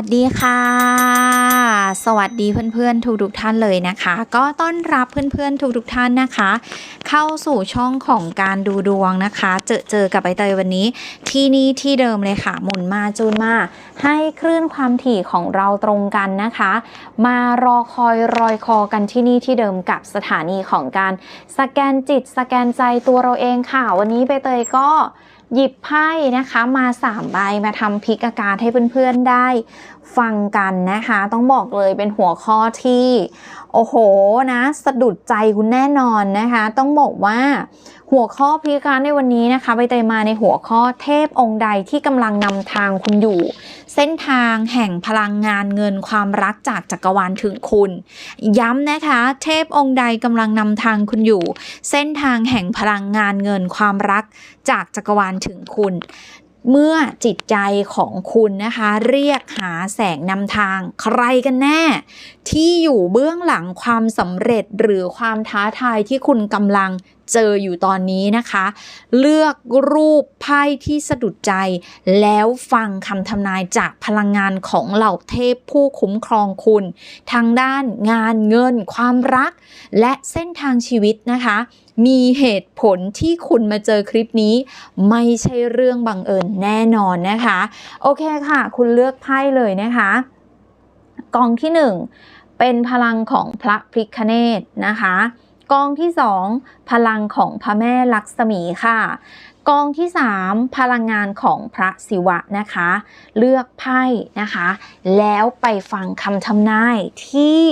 สวัสดีค่ะ สวัสดีเพื่อนๆ ทุกๆท่านเลยนะคะ ก็ต้อนรับเพื่อนๆ ทุกๆท่านนะคะ เข้าสู่ช่องของการดูดวงนะคะ เจอเจอกับใบเตยวันนี้ ที่นี่ที่เดิมเลยค่ะ หมุนมาจูนมา ให้คลื่นความถี่ของเราตรงกันนะคะ มารอคอยรอยคอกันที่นี่ที่เดิมกับสถานีของการ สแกนจิต สแกนใจตัวเราเองค่ะ วันนี้ใบเตยก็ หยิบไพ่นะคะมา3ใบมาทำพลิกอาการให้เพื่อนๆได้ฟังกันนะคะ ต้องบอกเลยเป็นหัวข้อที่ โอ้โหนะ สะดุดใจคุณแน่นอนนะคะ ต้องบอกว่า หัวข้อพิกาการในวันนี้นะคะใบเตยมาในหัวข้อเทพองค์ใดที่กำลังนำทางคุณอยู่ เส้นทางแห่งพลังงานเงินความรักจากจักรวาลถึงคุณ ย้ำนะคะ เทพองค์ใดกำลังนำทางคุณอยู่ เส้นทางแห่งพลังงานเงินความรักจากจักรวาลถึงคุณเมื่อจิตใจของคุณนะคะ เรียกหาแสงนำทางใครกันแน่ ที่อยู่เบื้องหลังความสำเร็จหรือความท้าทายที่คุณกำลัง เจออยู่ตอนนี้นะคะ เลือกรูปไพ่ที่สะดุดใจ แล้วฟังคำทำนายจากพลังงานของเหล่าเทพผู้คุ้มครองคุณ ทางด้านงานเงิน ความรัก และเส้นทางชีวิตนะคะ มีเหตุผลที่คุณมาเจอคลิปนี้ ไม่ใช่เรื่องบังเอิญแน่นอนนะคะ โอเคค่ะ คุณเลือกไพ่เลยนะคะกองที่ 1 เป็นพลังของพระพริคเนตนะคะ กองที่ 2 พลังของพระแม่ลักษมีค่ะ กองที่ 3 พลังงานของพระศิวะนะคะ เลือกไพ่นะคะ แล้วไปฟังคำทำนายที่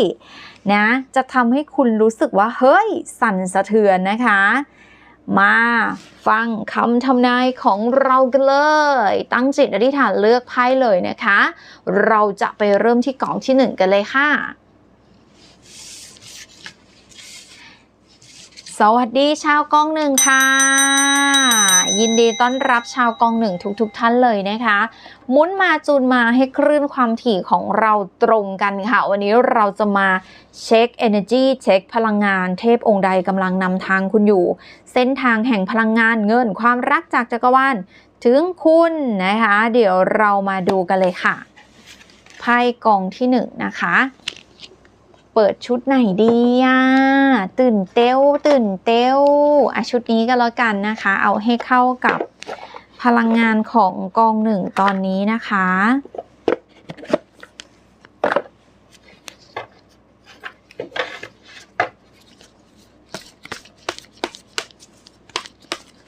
นะจะทำให้คุณรู้สึกว่า เฮ้ย สั่นสะเทือนนะคะ มาฟังคำทำนายของเรากันเลย ตั้งจิตอธิษฐานเลือกไพ่เลยนะคะ เราจะไปเริ่มที่กองที่หนึ่งกันเลยค่ะ สวัสดีชาวกองหนึ่งค่ะ ยินดีต้อนรับชาวกองหนึ่งทุกๆทท่านเลยนะคะมุนมาจูนมาให้คลื่นความถี่ของเราตรงกันค่ะ วันนี้เราจะมาเช็ค energy เช็คพลังงาน เทพองค์ใดกำลังนำทางคุณอยู่ เส้นทางแห่งพลังงานเงินความรักจากจักรวาลถึงคุณนะคะ เดี๋ยวเรามาดูกันเลยค่ะไพ่กองที่หนึ่งนะคะ เปิดชุดไหนดีอะตื่นเต้วตื่นเต้วอะชุดนี้ก็แล้วกันนะคะ เอาให้เข้ากับพลังงานของกองหนึ่งตอนนี้นะคะ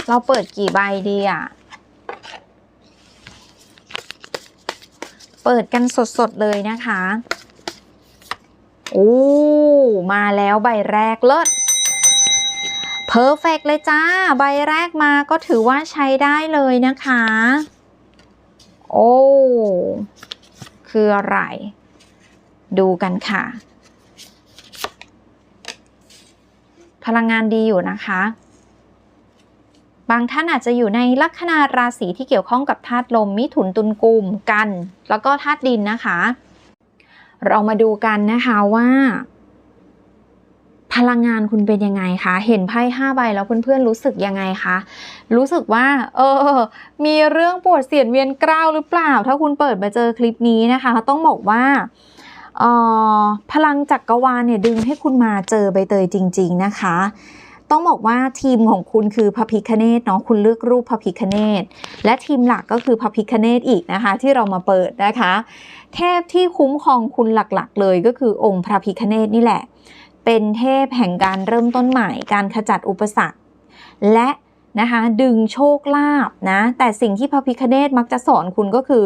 เราเปิดกี่ใบดีอะเปิดกันสดๆเลยนะคะ โอ้มาแล้วใบแรกเลิศเพอร์เฟกเลยจ้า ใบแรกมาก็ถือว่าใช้ได้เลยนะคะ โอ้คืออะไร ดูกันค่ะ พลังงานดีอยู่นะคะ บางท่านอาจจะอยู่ในลัคนาราศีที่เกี่ยวข้องกับธาตุลมมิถุนตุลกุมกัน แล้วก็ธาตุดินนะคะ เรามาดูกันนะคะว่า พลังงานคุณเป็นยังไงคะ เห็นไพ่ห้าใบแล้วเพื่อนๆรู้สึกยังไงคะ รู้สึกว่า เออ มีเรื่องปวดเสียดเวียนกร้าวหรือเปล่า ถ้าคุณเปิดมาเจอคลิปนี้นะคะ ต้องบอกว่าออพลังจักรวาลเนี่ยดึงให้คุณมาเจอใบเตยจริง ๆ นะคะ ต้องบอกว่าทีมของคุณคือพระพิคเนตเนาะคุณเลือกรูปพระพิคเนตและทีมหลักก็คือพระพิคเนตอีกนะคะ ที่เรามาเปิดนะคะ เทพที่คุ้มครองคุณหลักๆ เลยก็คือองค์พระพิคเนตนี่แหละ เป็นเทพแห่งการเริ่มต้นใหม่ การขจัดอุปสรรค และนะคะดึงโชคลาภนะแต่สิ่งที่พระพิคเนตมักจะสอนคุณก็คือ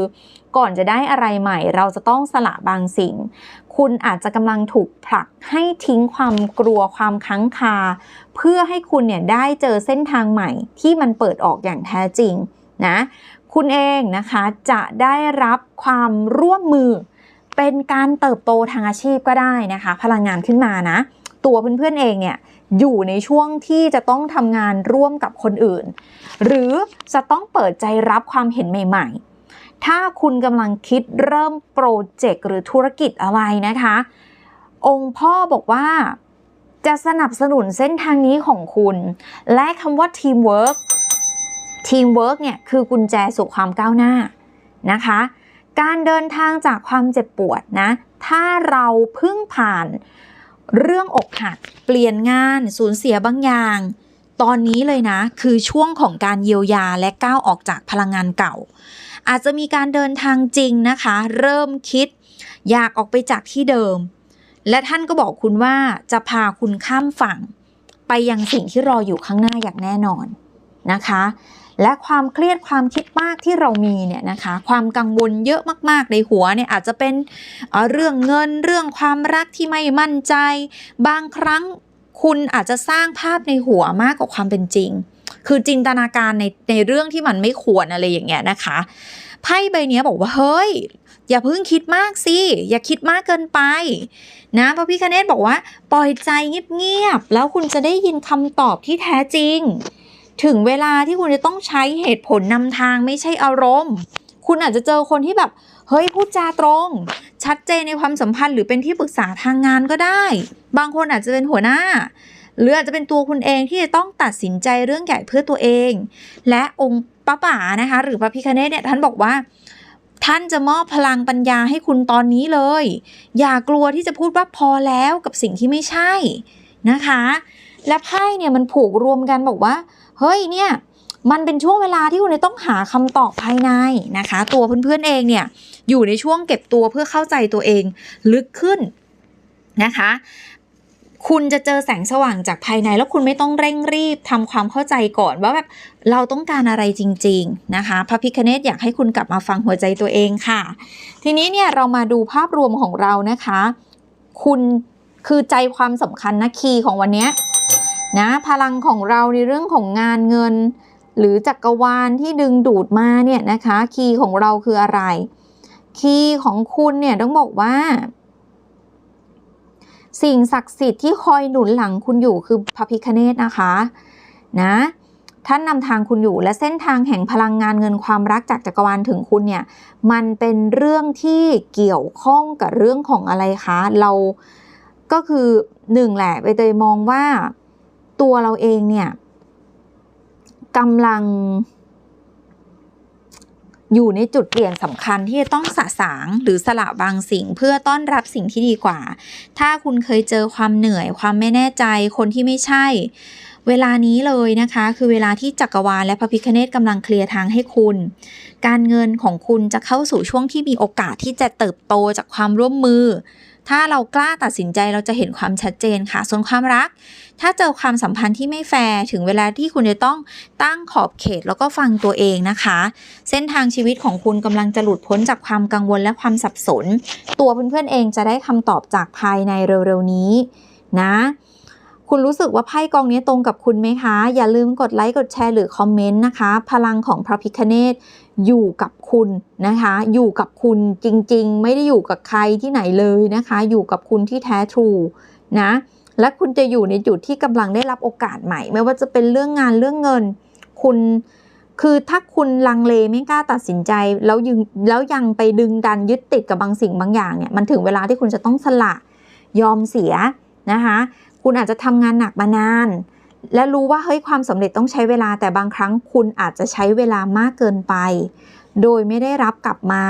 ก่อนจะได้อะไรใหม่ เราจะต้องสละบางสิ่ง คุณอาจจะกำลังถูกผลักให้ทิ้งความกลัวความค้างคา เพื่อให้คุณเนี่ยได้เจอเส้นทางใหม่ ที่มันเปิดออกอย่างแท้จริงนะคุณเองนะคะจะได้รับความร่วมมือ เป็นการเติบโตทางอาชีพก็ได้นะคะ พลังงานขึ้นมานะ ตัวเพื่อนๆเองเนี่ยอยู่ในช่วงที่จะต้องทำงานร่วมกับคนอื่น หรือจะต้องเปิดใจรับความเห็นใหม่ ๆ ถ้าคุณกำลังคิดเริ่มโปรเจกต์หรือธุรกิจอะไรนะคะ องค์พ่อบอกว่าจะสนับสนุนเส้นทางนี้ของคุณ และคำว่าทีมเวิร์กทีมเวิร์กเนี่ยคือกุญแจสู่ความก้าวหน้านะคะ การเดินทางจากความเจ็บปวดนะ ถ้าเราเพิ่งผ่านเรื่องอกหัก เปลี่ยนงานสูญเสียบางอย่าง ตอนนี้เลยนะ คือช่วงของการเยียวยาและก้าวออกจากพลังงานเก่า อาจจะมีการเดินทางจริงนะคะ เริ่มคิด อยากออกไปจากที่เดิม และท่านก็บอกคุณว่าจะพาคุณข้ามฝั่ง ไปยังสิ่งที่รออยู่ข้างหน้าอย่างแน่นอนนะคะ และความเครียดความคิดมากที่เรามีเนี่ยนะคะ ความกังวลเยอะมาก ๆ ในหัวเนี่ยอาจจะเป็นเเรื่องเงินเรื่องความรักที่ไม่มั่นใจ บางครั้งคุณอาจจะสร้างภาพในหัวมากกว่าความเป็นจริง คือจินตนาการในในเรื่องที่มันไม่ควรอะไรอย่างเงี้ยนะคะไพ่ใบเนี้ยบอกว่าเฮ้ย อย่าเพิ่งคิดมากสิ อย่าคิดมากเกินไป นะพระพิคเนตบอกว่า ปล่อยใจเงียบๆแล้วคุณจะได้ยินคำตอบที่แท้จริง ถึงเวลาที่คุณจะต้องใช้เหตุผลนำทางไม่ใช่อารมณ์ คุณอาจจะเจอคนที่แบบ เฮ้ยพูดจาตรง ชัดเจนในความสัมพันธ์หรือเป็นที่ปรึกษาทางงานก็ได้ บางคนอาจจะเป็นหัวหน้า หรืออาจจะเป็นตัวคุณเองที่จะต้องตัดสินใจเรื่องใหญ่เพื่อตัวเอง และองค์ป้าป่านะคะ หรือพระพิคเนตเนี่ยท่านบอกว่า ท่านจะมอบพลังปัญญาให้คุณตอนนี้เลย อย่ากลัวที่จะพูดว่าพอแล้วกับสิ่งที่ไม่ใช่นะคะ และไพ่เนี่ยมันผูกรวมกันบอกว่า เฮ้ยเนี่ยมันเป็นช่วงเวลาที่คุณต้องหาคำตอบภายในนะคะ ตัวเพื่อนๆเองเนี่ยอยู่ในช่วงเก็บตัวเพื่อเข้าใจตัวเองลึกขึ้นนะคะ คุณจะเจอแสงสว่างจากภายใน แล้วคุณไม่ต้องเร่งรีบทำความเข้าใจก่อนว่าแบบเราต้องการอะไรจริง ๆ นะคะ พระพิคเนตอยากให้คุณกลับมาฟังหัวใจตัวเองค่ะ ทีนี้เนี่ยเรามาดูภาพรวมของเรานะคะ คุณคือใจความสำคัญนะคีย์ของวันนี้นะพลังของเราในเรื่องของงานเงิน หรือจักรวาลที่ดึงดูดมาเนี่ยนะคะ คีย์ของเราคืออะไร คีย์ของคุณเนี่ยต้องบอกว่า สิ่งศักดิ์สิทธิ์ที่คอยหนุนหลังคุณอยู่คือพระพิคเนตนะคะนะท่านนำทางคุณอยู่และเส้นทางแห่งพลังงานเงินความรักจากจักรวาลถึงคุณเนี่ย มันเป็นเรื่องที่เกี่ยวข้องกับเรื่องของอะไรคะ เราก็คือหนึ่งแหละใบเตยมองว่าตัวเราเองเนี่ยกำลัง อยู่ในจุดเปลี่ยนสำคัญที่จะต้องสะสางหรือสละบางสิ่งเพื่อต้อนรับสิ่งที่ดีกว่า ถ้าคุณเคยเจอความเหนื่อยความไม่แน่ใจคนที่ไม่ใช่ เวลานี้เลยนะคะ คือเวลาที่จักรวาลและพระพิคเนตกำลังเคลียร์ทางให้คุณ การเงินของคุณจะเข้าสู่ช่วงที่มีโอกาสที่จะเติบโตจากความร่วมมือ ถ้าเรากล้าตัดสินใจเราจะเห็นความชัดเจนค่ะ ส่วนความรัก ถ้าเจอความสัมพันธ์ที่ไม่แฟร์ถึงเวลาที่คุณจะต้องตั้งขอบเขตแล้วก็ฟังตัวเองนะคะ เส้นทางชีวิตของคุณกำลังจะหลุดพ้นจากความกังวลและความสับสน ตัวเพื่อนๆเองจะได้คำตอบจากภายในเร็วๆนี้นะคุณรู้สึกว่าไพ่กองนี้ตรงกับคุณไหมคะ อย่าลืมกดไลค์ กดแชร์ หรือคอมเมนต์นะคะ พลังของพระพิคเนต อยู่กับคุณนะคะ อยู่กับคุณจริงๆ ไม่ได้อยู่กับใครที่ไหนเลยนะคะ อยู่กับคุณที่แท้ทรูนะ และคุณจะอยู่ในจุดที่กำลังได้รับโอกาสใหม่ ไม่ว่าจะเป็นเรื่องงานเรื่องเงิน คุณคือถ้าคุณลังเลไม่กล้าตัดสินใจ แล้วยังแล้วยังไปดึงดันยึดติดกับบางสิ่งบางอย่างเนี่ยมันถึงเวลาที่คุณจะต้องสละยอมเสียนะคะ คุณอาจจะทำงานหนักมานาน และรู้ว่าเฮ้ยความสำเร็จต้องใช้เวลาแต่บางครั้งคุณอาจจะใช้เวลามากเกินไป โดยไม่ได้รับกลับมา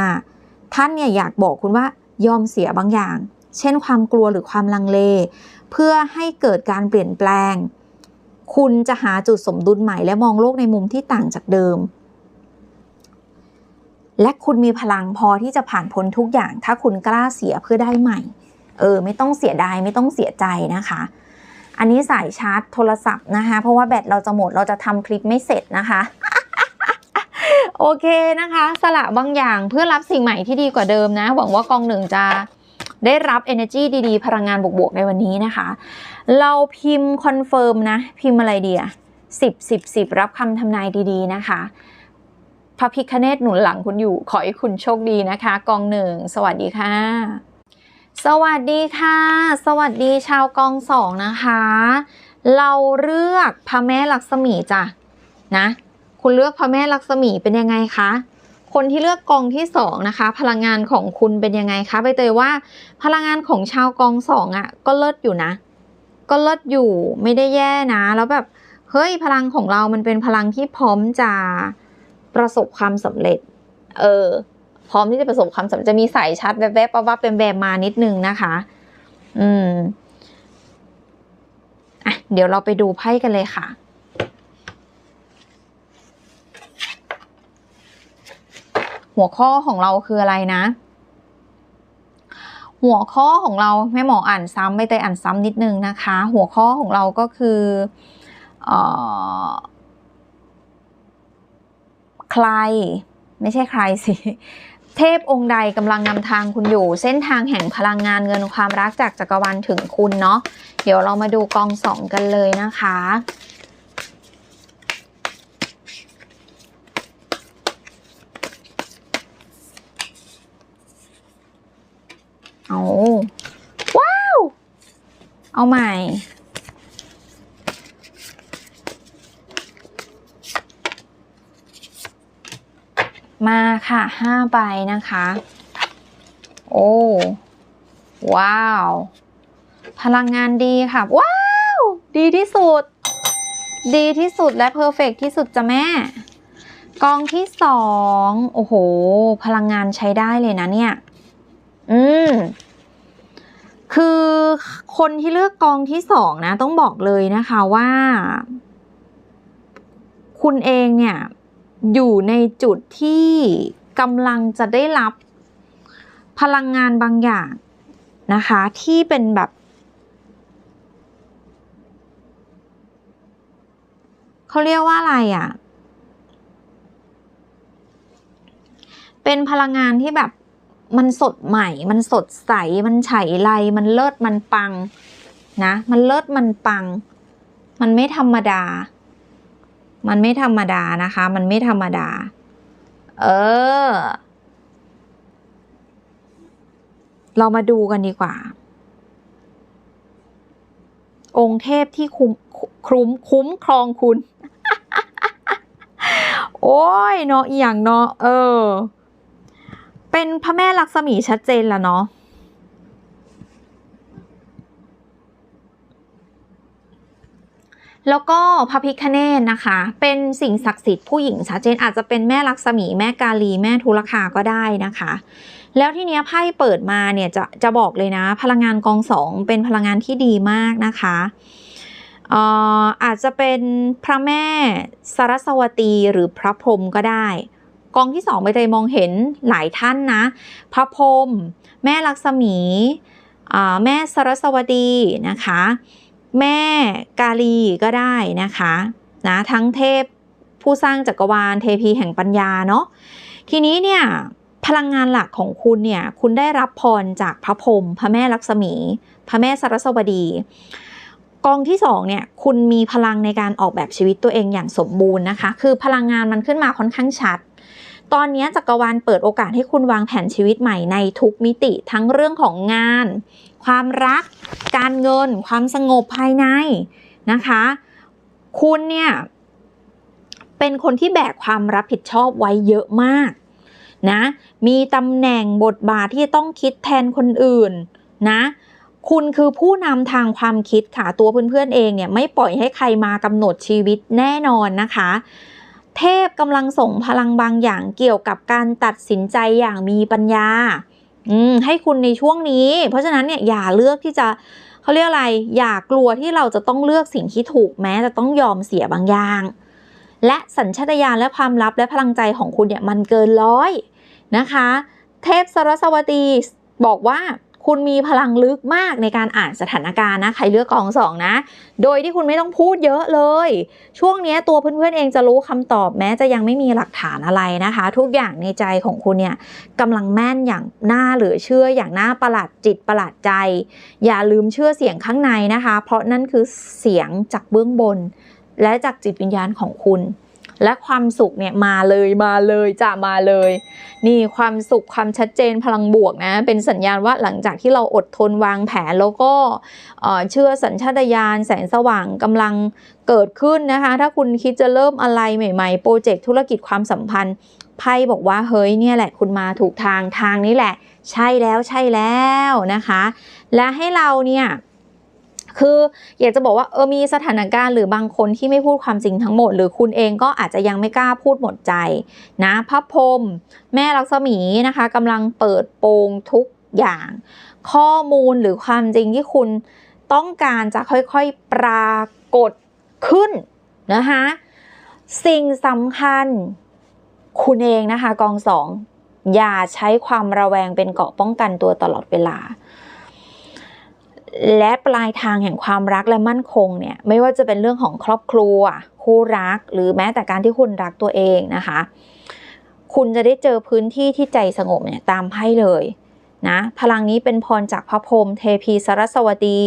ท่านเนี่ยอยากบอกคุณว่ายอมเสียบางอย่าง เช่นความกลัวหรือความลังเล เพื่อให้เกิดการเปลี่ยนแปลง คุณจะหาจุดสมดุลใหม่และมองโลกในมุมที่ต่างจากเดิม และคุณมีพลังพอที่จะผ่านพ้นทุกอย่าง ถ้าคุณกล้าเสียเพื่อได้ใหม่ เออ ไม่ต้องเสียดายไม่ต้องเสียใจนะคะ อันนี้สายชาร์จโทรศัพท์นะคะ เพราะว่าแบตเราจะหมดเราจะทำคลิปไม่เสร็จนะคะโอเคนะคะ สละบางอย่างเพื่อรับสิ่งใหม่ที่ดีกว่าเดิมนะ หวังว่ากองหนึ่งจะได้รับ energy ดีๆ พลังงานบวกๆ ในวันนี้นะคะ เราพิมพ์คอนเฟิร์มนะ พิมพ์อะไรดีอะสิบสิบสิบรับคำทำนายดีๆนะคะ พระพิคเนตหนุนหลังคุณอยู่ ขอให้คุณโชคดีนะคะ กองหนึ่ง สวัสดีค่ะ สวัสดีค่ะ สวัสดีชาวกองสองนะคะ เราเลือกพระแม่ลักษมีจ้ะนะ คุณเลือกพระแม่ลักษมีเป็นยังไงคะคนที่เลือกกองที่สองนะคะ พลังงานของคุณเป็นยังไงคะใบเตยว่า พลังงานของชาวกองสองอะ่ะ ก็เลิศอยู่นะ ก็เลิศอยู่ไม่ได้แย่นะ แล้วแบบเฮ้ยพลังของเรามันเป็นพลังที่พร้อมจะประสบความสำเร็จ เออ พร้อมที่จะประสบความสำเร็จจะมีสายชาร์จแวบๆวับๆแวมมานิดนึงนะคะ อืมอะเดี๋ยวเราไปดูไพ่กันเลยค่ะหัวข้อของเราคืออะไรนะ หัวข้อของเราแม่หมออ่านซ้ำไม่ได้อ่านซ้ำนิดนึงนะคะ หัวข้อของเราก็คือเออใคร ไม่ใช่ใครสิ เทพองค์ใดกำลังนำทางคุณอยู่ เส้นทางแห่งพลังงานเงินความรักจากจักรวาลถึงคุณเนาะเดี๋ยวเรามาดูกองสองกันเลยนะคะ เอาว้าว เอาใหม่ มาค่ะห้าใบนะคะ โอ้ว้าว พลังงานดีค่ะ ว้าว ดีที่สุด ดีที่สุดและเพอร์เฟกที่สุดจ้ะแม่ กองที่สองโอ้โห พลังงานใช้ได้เลยนะเนี่ย อืมคือคนที่เลือกกองที่สองนะ ต้องบอกเลยนะคะว่า คุณเองเนี่ย อยู่ในจุดที่กำลังจะได้รับพลังงานบางอย่างนะคะ ที่เป็นแบบ เขาเรียกว่าอะไรอะ่ะ เป็นพลังงานที่แบบมันสดใหม่ มันสดใส มันไฉไล มันเลิศ มันปังนะ มันเลิศ มันปัง มันไม่ธรรมดา มันไม่ธรรมดานะคะ มันไม่ธรรมดา เออ เรามาดูกันดีกว่า องค์เทพที่คุ้มคุ้มคุ้มครองคุณ โอ้ยเนาะอย่างเนาะเออ เป็นพระแม่ลักษมีชัดเจนล้วเนาะ แล้วก็พระพิคเนตนะคะ เป็นสิ่งศักดิ์สิทธิ์ผู้หญิงชัดเจนอาจจะเป็นแม่ลักษมีแม่กาลีแม่ทุลคาก็ได้นะคะ แล้วที่นี้ยไพ่เปิดมาเนี่ยจะจะบอกเลยนะ พลังงานกองสองเป็นพลังงานที่ดีมากนะคะอาจจะเป็นพระแม่สรสวตีหรือพระพรหมก็ได้ กองที่สองใบเตยมองเห็นหลายท่านนะ พระพรหมแม่ลักษมีแม่สรสวตีนะคะ แม่กาลีก็ได้นะคะนะทั้งเทพผู้สร้างจักรวาลเทพีแห่งปัญญาเนาะทีนี้เนี่ยพลังงานหลักของคุณเนี่ยคุณได้รับพรจากพระพรหมพระแม่ลักษมี พระแม่สรสวดี กองที่สองเนี่ยคุณมีพลังในการออกแบบชีวิตตัวเองอย่างสมบูรณ์นะคะ คือพลังงานมันขึ้นมาค่อนข้างชัด ตอนนี้จักรวาลเปิดโอกาสให้คุณวางแผนชีวิตใหม่ในทุกมิติทั้งเรื่องของงาน ความรัก การเงิน ความสงบภายในนะคะ คุณเนี่ย เป็นคนที่แบกความรับผิดชอบไว้เยอะมากนะมีตำแหน่งบทบาทที่ต้องคิดแทนคนอื่นนะคุณคือผู้นำทางความคิดค่ะตัวเพื่อนๆเองเนี่ยไม่ปล่อยให้ใครมากำหนดชีวิตแน่นอนนะคะ เทพกำลังส่งพลังบางอย่างเกี่ยวกับการตัดสินใจอย่างมีปัญญาให้คุณในช่วงนี้ เพราะฉะนั้นเนี่ยอย่าเลือกที่จะเขาเรียกอะไร อย่ากลัวที่เราจะต้องเลือกสิ่งที่ถูกแม้จะต้องยอมเสียบางอย่าง และสัญชาตญาณและความลับและพลังใจของคุณเนี่ยมันเกินร้อยนะคะ เทพสรสวตีบอกว่า คุณมีพลังลึกมากในการอ่านสถานการณ์นะ ใครเลือกกองสองนะ โดยที่คุณไม่ต้องพูดเยอะเลย ช่วงนี้ตัวเพื่อนๆเองจะรู้คำตอบแม้จะยังไม่มีหลักฐานอะไรนะคะ ทุกอย่างในใจของคุณเนี่ยกำลังแม่นอย่างน่าเหลือเชื่ออย่างน่าประหลาดจิตประหลาดใจ อย่าลืมเชื่อเสียงข้างในนะคะ เพราะนั่นคือเสียงจากเบื้องบน และจากจิตวิญญาณของคุณ และความสุขเนี่ยมาเลยมาเลยจะมาเลย นี่ความสุขความชัดเจนพลังบวกนะ เป็นสัญญาณว่าหลังจากที่เราอดทนวางแผนแล้วก็เชื่อสัญชาตญาณแสงสว่างกำลังเกิดขึ้นนะคะ ถ้าคุณคิดจะเริ่มอะไรใหม่ๆ โปรเจกต์ธุรกิจความสัมพันธ์ไพ่บอกว่าเฮ้ยเนี่ยแหละคุณมาถูกทางทางนี้แหละ ใช่แล้วใช่แล้วนะคะ และให้เราเนี่ย คืออยากจะบอกว่าเออมีสถานการณ์หรือบางคนที่ไม่พูดความจริงทั้งหมด หรือคุณเองก็อาจจะยังไม่กล้าพูดหมดใจนะพระพรมแม่ลักษมีนะคะกำลังเปิดโปงทุกอย่าง ข้อมูลหรือความจริงที่คุณต้องการจะค่อยๆปรากฏขึ้นนะคะสิ่งสำคัญคุณเองนะคะกองสองอย่าใช้ความระแวงเป็นเกราะป้องกันตัวตลอดเวลา และปลายทางแห่งความรักและมั่นคงเนี่ยไม่ว่าจะเป็นเรื่องของครอบครัว คู่รัก หรือแม้แต่การที่คุณรักตัวเองนะคะ คุณจะได้เจอพื้นที่ที่ใจสงบเนี่ยตามไพ่เลยนะพลังนี้เป็นพรจากพระพรหมเทพีสรสวดี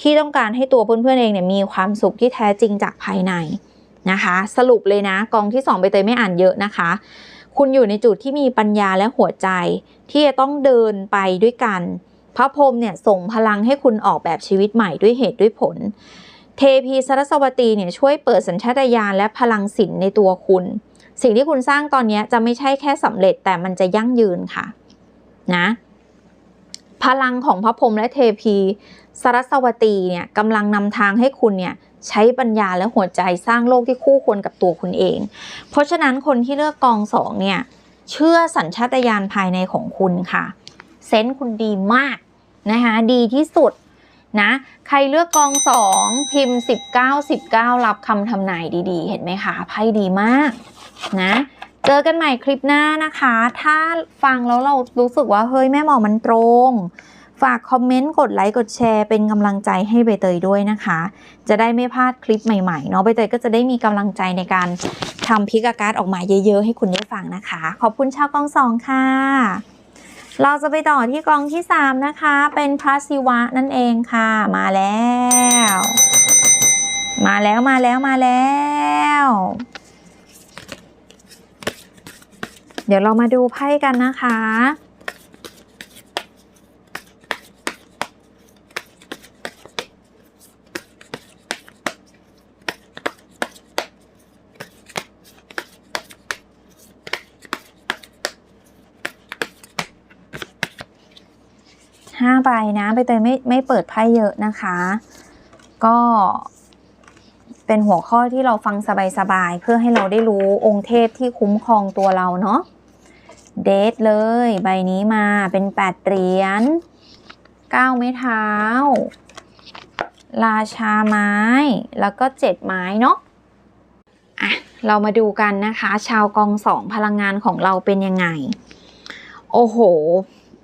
ที่ต้องการให้ตัวเพื่อนๆเองเนี่ยมีความสุขที่แท้จริงจากภายในนะคะ สรุปเลยนะกองที่สองไปเตยไม่อ่านเยอะนะคะ คุณอยู่ในจุดที่มีปัญญาและหัวใจ ที่จะต้องเดินไปด้วยกัน พระพรหมเนี่ยส่งพลังให้คุณออกแบบชีวิตใหม่ด้วยเหตุด้วยผล เทพีสรสวตีเนี่ยช่วยเปิดสัญชาตญาณและพลังศิลในตัวคุณ สิ่งที่คุณสร้างตอนนี้จะไม่ใช่แค่สำเร็จแต่มันจะยั่งยืนค่ะนะพลังของพระพรหมและเทพีสรสวตีเนี่ยกำลังนำทางให้คุณเนี่ยใช้ปัญญาและหัวใจสร้างโลกที่คู่ควรกับตัวคุณเอง เพราะฉะนั้นคนที่เลือกกองสองเนี่ยเชื่อสัญชาตญาณภายในของคุณค่ะ เซนส์คุณดีมาก นะคะดีที่สุดนะใครเลือกกองสองพิมพ์ 19 19 รับคำทำนายดีๆ เห็นไหมคะไพ่ดีมากนะเจอกันใหม่คลิปหน้านะคะ ถ้าฟังแล้วเรารู้สึกว่าเฮ้ยแม่หมอมันตรง ฝากคอมเมนต์กดไลค์กดแชร์เป็นกำลังใจให้ใบเตยด้วยนะคะ จะได้ไม่พลาดคลิปใหม่ๆเนาะใบเตยก็จะได้มีกำลังใจในการทำพิกาการ์ดออกมาเยอะๆ ให้คุณได้ฟังนะคะ ขอบคุณชาวกองสองค่ะ เราจะไปต่อที่กองที่ 3 นะคะ เป็นพระศิวะนั่นเองค่ะ มาแล้ว มาแล้วมาแล้วมาแล้ว เดี๋ยวเรามาดูไพ่กันนะคะ ห้าใบนะใบเตยไม่ไม่เปิดไพ่เยอะนะคะ ก็เป็นหัวข้อที่เราฟังสบายๆ เพื่อให้เราได้รู้องค์เทพที่คุ้มครองตัวเราเนาะเดทเลย ใบนี้มาเป็นแปดเหรียญเก้าไม้เท้า ราชาไม้ แล้วก็เจ็ดไม้เนาะอะเรามาดูกันนะคะ ชาวกองสองพลังงานของเราเป็นยังไง โอ้โห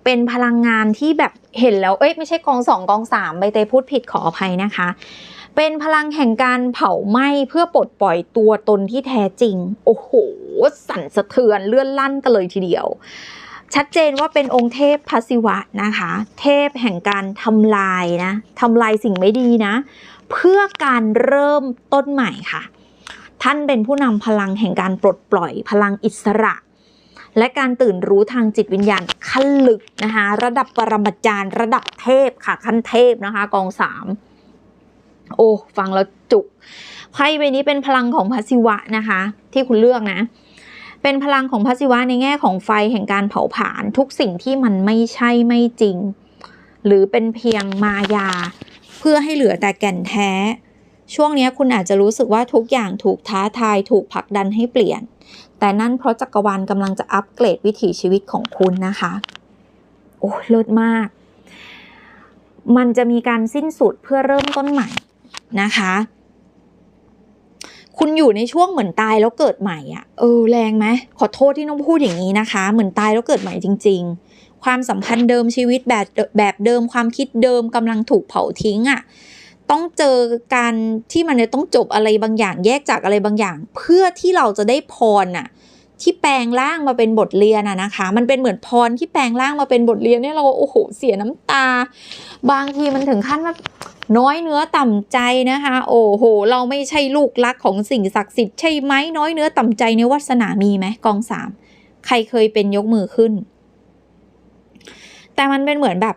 เป็นพลังงานที่แบบเห็นแล้ว เอ้ยไม่ใช่กองสองกองสามใบเตยพูดผิดขออภัยนะคะ เป็นพลังแห่งการเผาไหม้เพื่อปลดปล่อยตัวตนที่แท้จริง โอ้โห สั่นสะเทือนเลื่อนลั่นกันเลยทีเดียว ชัดเจนว่าเป็นองค์เทพพระศิวะนะคะ เทพแห่งการทำลายนะทำลายสิ่งไม่ดีนะ เพื่อการเริ่มต้นใหม่ค่ะท่านเป็นผู้นำพลังแห่งการปลดปล่อยพลังอิสระ และการตื่นรู้ทางจิตวิญญาณขั้นลึกนะคะระดับปรมาจารย์ ระดับเทพค่ะขั้นเทพนะคะ กองสามโอ้ฟังแล้วจุกไพ่ใบนี้เป็นพลังของพระศิวะนะคะ ที่คุณเลือกนะ เป็นพลังของพระศิวะในแง่ของไฟแห่งการเผาผลาญทุกสิ่งที่มันไม่ใช่ไม่จริง หรือเป็นเพียงมายา เพื่อให้เหลือแต่แก่นแท้ ช่วงนี้คุณอาจจะรู้สึกว่าทุกอย่างถูกท้าทายถูกผลักดันให้เปลี่ยน แต่นั่นเพราะจักรวาลกำลังจะอัปเกรดวิถีชีวิตของคุณนะคะ โอ้เลิศมาก มันจะมีการสิ้นสุดเพื่อเริ่มต้นใหม่นะคะ คุณอยู่ในช่วงเหมือนตายแล้วเกิดใหม่อะ่ะ เออแรงไหมขอโทษที่ต้องพูดอย่างนี้นะคะ เหมือนตายแล้วเกิดใหม่จริง ๆ ความสัมพันธ์เดิมชีวิตแบบแบบเดิมความคิดเดิมกำลังถูกเผาทิ้งอะ่ะ ต้องเจอการที่มันจะต้องจบอะไรบางอย่างแยกจากอะไรบางอย่าง เพื่อที่เราจะได้พรน่ะที่แปลงร่างมาเป็นบทเรียนอะนะคะ มันเป็นเหมือนพรที่แปลงร่างมาเป็นบทเรียนเนี่ยเราโอ้โหเสียน้ำตา บางทีมันถึงขั้นว่าน้อยเนื้อต่ำใจนะคะ โอ้โห เราไม่ใช่ลูกรักของสิ่งศักดิ์สิทธิ์ใช่ไหมน้อยเนื้อต่ำใจในวาสนามีไหมกองสามใครเคยเป็นยกมือขึ้น แต่มันเป็นเหมือนแบบ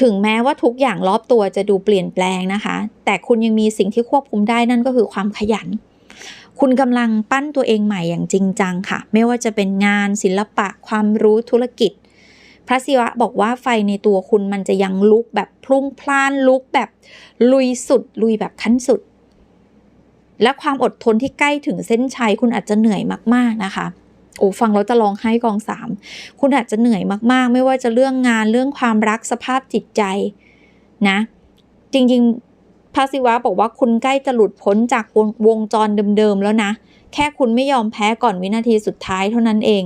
ถึงแม้ว่าทุกอย่างรอบตัวจะดูเปลี่ยนแปลงนะคะ แต่คุณยังมีสิ่งที่ควบคุมได้นั่นก็คือความขยัน คุณกำลังปั้นตัวเองใหม่อย่างจริงจังค่ะ ไม่ว่าจะเป็นงานศิลปะความรู้ธุรกิจ พระศิวะบอกว่าไฟในตัวคุณมันจะยังลุกแบบพลุ่งพล่านลุกแบบลุยสุด ลุยแบบขั้นสุด และความอดทนที่ใกล้ถึงเส้นชัยคุณอาจจะเหนื่อยมาก ๆนะคะ โอ้ฟังแล้วจะร้องไห้กองสามคุณอาจจะเหนื่อยมากๆ ไม่ว่าจะเรื่องงานเรื่องความรักสภาพจิตใจนะ จริงๆพระศิวะบอกว่าคุณใกล้จะหลุดพ้นจากวงวงจรเดิมๆแล้วนะ แค่คุณไม่ยอมแพ้ก่อนวินาทีสุดท้ายเท่านั้นเอง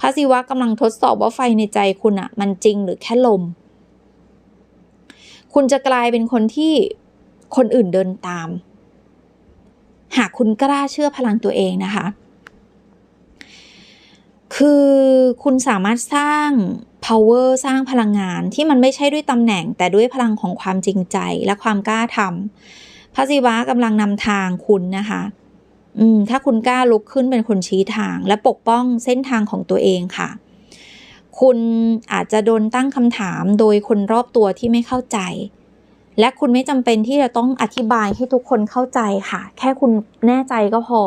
พระศิวะกำลังทดสอบว่าไฟในใจคุณอะมันจริงหรือแค่ลม คุณจะกลายเป็นคนที่คนอื่นเดินตาม หากคุณกล้าเชื่อพลังตัวเองนะคะ คือคุณสามารถสร้าง power สร้างพลังงานที่มันไม่ใช่ด้วยตำแหน่ง แต่ด้วยพลังของความจริงใจและความกล้าทำพระศิวะกำลังนำทางคุณนะคะ อืม ถ้าคุณกล้าลุกขึ้นเป็นคนชี้ทาง และปกป้องเส้นทางของตัวเองค่ะ คุณอาจจะโดนตั้งคำถามโดยคนรอบตัวที่ไม่เข้าใจ และคุณไม่จำเป็นที่จะต้องอธิบายให้ทุกคนเข้าใจค่ะ แค่คุณแน่ใจก็พอ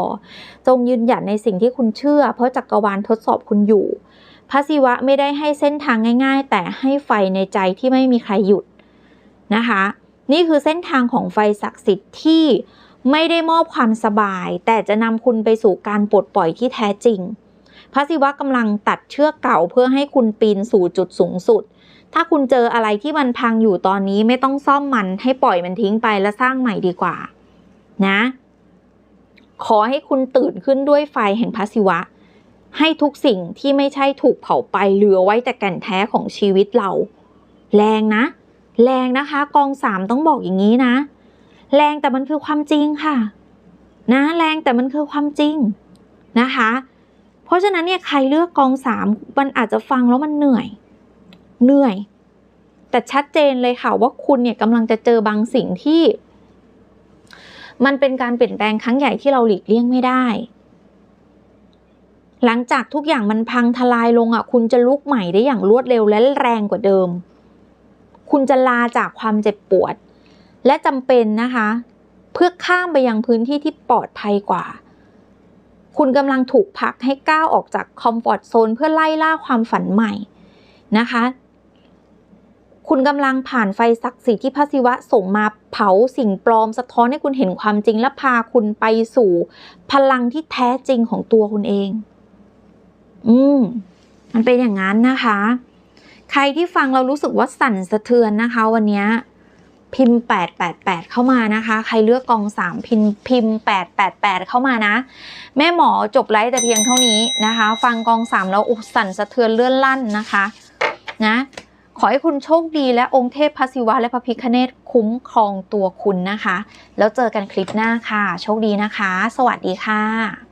จงยืนหยัดในสิ่งที่คุณเชื่อ เพราะจักรวาลทดสอบคุณอยู่ พระศิวะไม่ได้ให้เส้นทางง่าย ๆ แต่ให้ไฟในใจที่ไม่มีใครหยุดนะคะ นี่คือเส้นทางของไฟศักดิ์สิทธิ์ที่ไม่ได้มอบความสบาย แต่จะนำคุณไปสู่การปลดปล่อยที่แท้จริง พระศิวะกำลังตัดเชือกเก่าเพื่อให้คุณปีนสู่จุดสูงสุด ถ้าคุณเจออะไรที่มันพังอยู่ตอนนี้ไม่ต้องซ่อมมันให้ปล่อยมันทิ้งไปแล้วสร้างใหม่ดีกว่า นะ ขอให้คุณตื่นขึ้นด้วยไฟแห่งพระศิวะ ให้ทุกสิ่งที่ไม่ใช่ถูกเผาไปเหลือไว้แต่แก่นแท้ของชีวิตเรา แรงนะ แรงนะคะ กองสามต้องบอกอย่างนี้นะ แรงแต่มันคือความจริงค่ะ นะแรงแต่มันคือความจริงนะคะ เพราะฉะนั้นเนี่ยใครเลือกกองสามมันอาจจะฟังแล้วมันเหนื่อย เหนื่อย แต่ชัดเจนเลยค่ะว่าคุณเนี่ยกำลังจะเจอบางสิ่งที่ มันเป็นการเปลี่ยนแปลงครั้งใหญ่ที่เราหลีกเลี่ยงไม่ได้ หลังจากทุกอย่างมันพังทลายลงอะ คุณจะลุกใหม่ได้อย่างรวดเร็วและแรงกว่าเดิม คุณจะลาจากความเจ็บปวด และจำเป็นนะคะ เพื่อข้ามไปยังพื้นที่ที่ปลอดภัยกว่าคุณกำลังถูกผลักให้ก้าวออกจากคอมฟอร์ทโซนเพื่อไล่ล่าความฝันใหม่นะคะ คุณกำลังผ่านไฟศักดิ์สิทธิ์ที่พระศิวะส่งมาเผาสิ่งปลอมสะท้อนให้คุณเห็นความจริงและพาคุณไปสู่ พลังที่แท้จริงของตัวคุณเอง อืม มันเป็นอย่างนั้นนะคะ ใครที่ฟังเรารู้สึกว่าสั่นสะเทือนนะคะ วันนี้พิมพ์ 888 เข้ามานะคะ ใครเลือกกอง 3 พิมพ์พิมพ์ 888 เข้ามานะ แม่หมอจบไลฟ์แต่เพียงเท่านี้นะคะ ฟังกอง 3 แล้วอุสั่นสะเทือนเลื่อนลั่นนะคะ นะ ขอให้คุณโชคดีและองค์เทพพระศิวะและพระพิคเนตคุ้มครองตัวคุณนะคะ แล้วเจอกันคลิปหน้าค่ะ โชคดีนะคะ สวัสดีค่ะ